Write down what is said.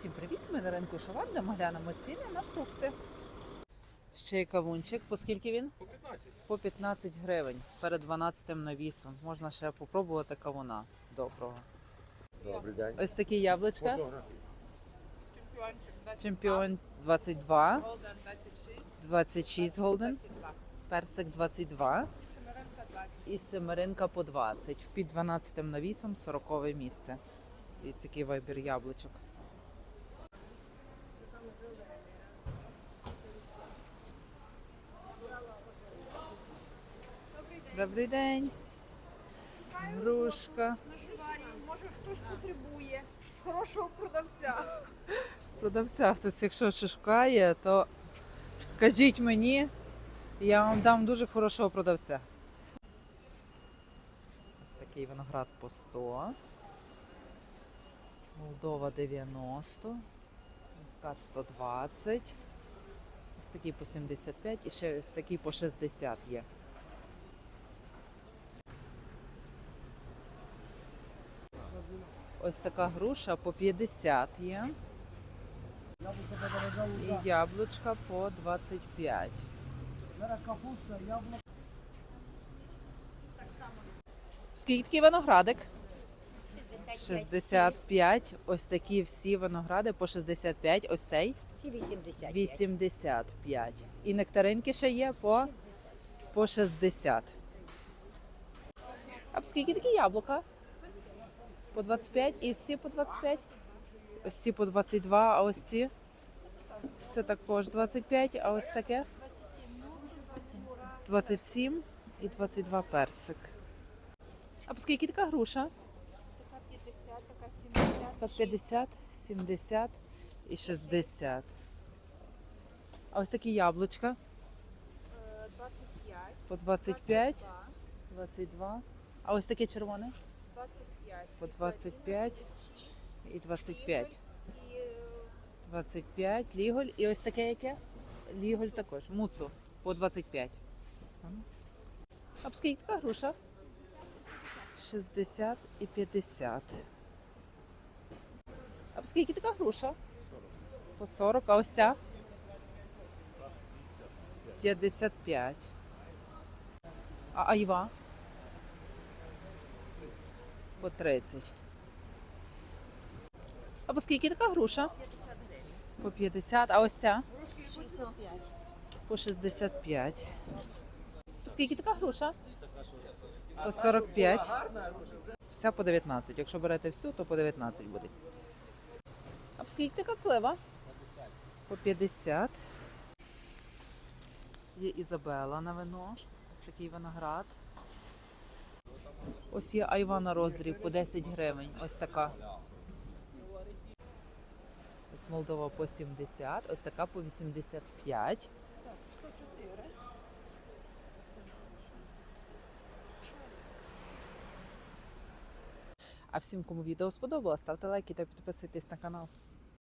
Всім привіт! Ми на ринку Шоварда. Глянемо ціни на фрукти. Ще є кавунчик. По скільки він? По 15. По 15 гривень перед 12 навісом. Можна ще попробувати кавуна доброго. Добрий день. Ось такі яблучка. Чемпіон 22, Голден 26, 26 голден, персик 22 і семеринка по 20. Під 12 навісом 40 місце. І такий вибір яблучок. Добрий день. Грушка. На шуварі, може хтось потребує хорошого продавця. Продавця хтось, якщо ще шукає, то кажіть мені, я вам дам дуже хорошого продавця. Ось такий виноград по 100. Молдова 90. Мускат 120. Ось такий по 75 і ще ось такий по 60 є. Ось така груша по 50 є. І яблучка по 25. Зараз капуста, яблуко. Скільки такий виноградик? 65. Ось такі всі виногради по 65. Ось цей Ці 80. 85. І нектаринки ще є по, по 60. А скільки такі яблука? По 25 і ось ці по 25? Ось ці по 22, а ось ці? Це також 25, а ось таке? 27 і 22 персик. А по скільки така груша? Така 50, така 70. Така 50, 70 і 60. А ось такі яблучка Е, 25. по 25, 22, 22. А ось таке червоне 25. по 25 і 25. І е, 25, ліголь. І ось таке яке? Ліголь також. Муцу по 25. А скільки така груша? 60 і 50. А скільки така груша? По 40. А ось ця? 55. А айва? По 30. А по скільки така груша? 50 гривень. По 50, а ось ця? 65. По 65. По скільки така груша? По 45. Вся по 19. Якщо берете всю, то по 19 буде. А по скільки така слива? По 50. Є Ізабела на вино. Ось такий виноград. Ось є айва на роздріб по 10 гривень. Ось така. Ось Молдова по 70, ось така по 85. А всім, кому відео сподобалось, ставте лайки та підписуйтесь на канал.